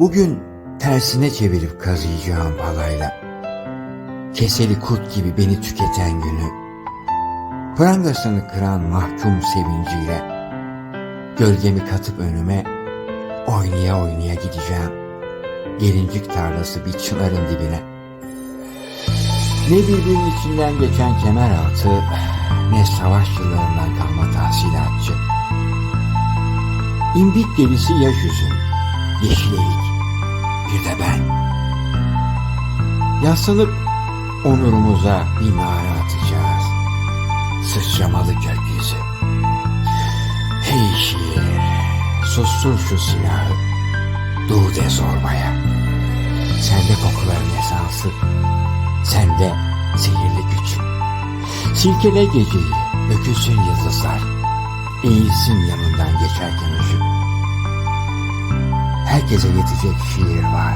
Bugün tersine çevirip kazıyacağım palayla. Keseli kurt gibi beni tüketen günü. Prangasını kıran mahkum sevinciyle. Gölgemi katıp önüme oynaya oynaya gideceğim. Gelincik tarlası bir çınarın dibine. Ne birbirinin içinden geçen kemer altı, ne savaş yıllarından kalma tahsilatçı. İmbik delisi yaş üzüm, yeşil erik, bir de ben. Yaslanıp onurumuza bir nara atacağız. Sıçramalı gökyüzü. Hey şiir, sustur şu silahı. Dur de zorbaya. Sende kokuların esansı. Sende sihirli güç. Silkele geceyi, dökülsün yıldızlar. Eğilsin yanından geçerken ışık. Herkese yetecek şiir var.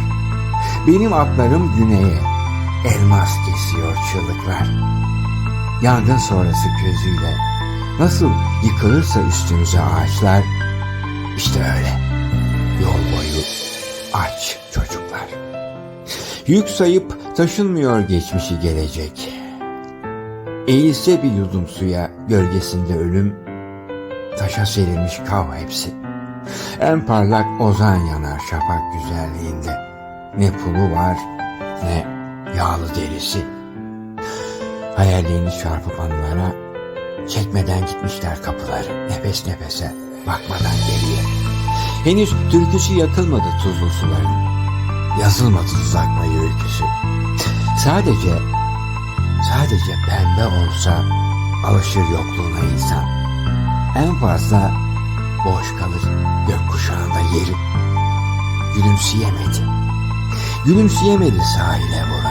Benim atlarım güneye, elmas kesiyor çığlıklar. Yangın sonrası közüyle, nasıl yıkılırsa üstümüze ağaçlar, işte öyle. Yol boyu aç çocuklar. Yük sayıp taşınmıyor geçmişi gelecek. Eğilse bir yudum suya gölgesinde ölüm, taşa serilmiş kav hepsi. En parlak ozan yanar şafak güzelliğinde. Ne pulu var ne yağlı derisi. Hayallerini çarpıp anılara çekmeden gitmişler kapıları nefes nefese bakmadan geriye. Henüz türküsü yakılmadı tuzlu suların. Yazılmadı tuzak payı öyküsü. Sadece, sadece pembe olsa alışır yokluğuna insan. En fazla boş kalır gökkuşağında yeri. Gülümseyemedi. Gülümseyemedi sahile? Gülümseyemedi.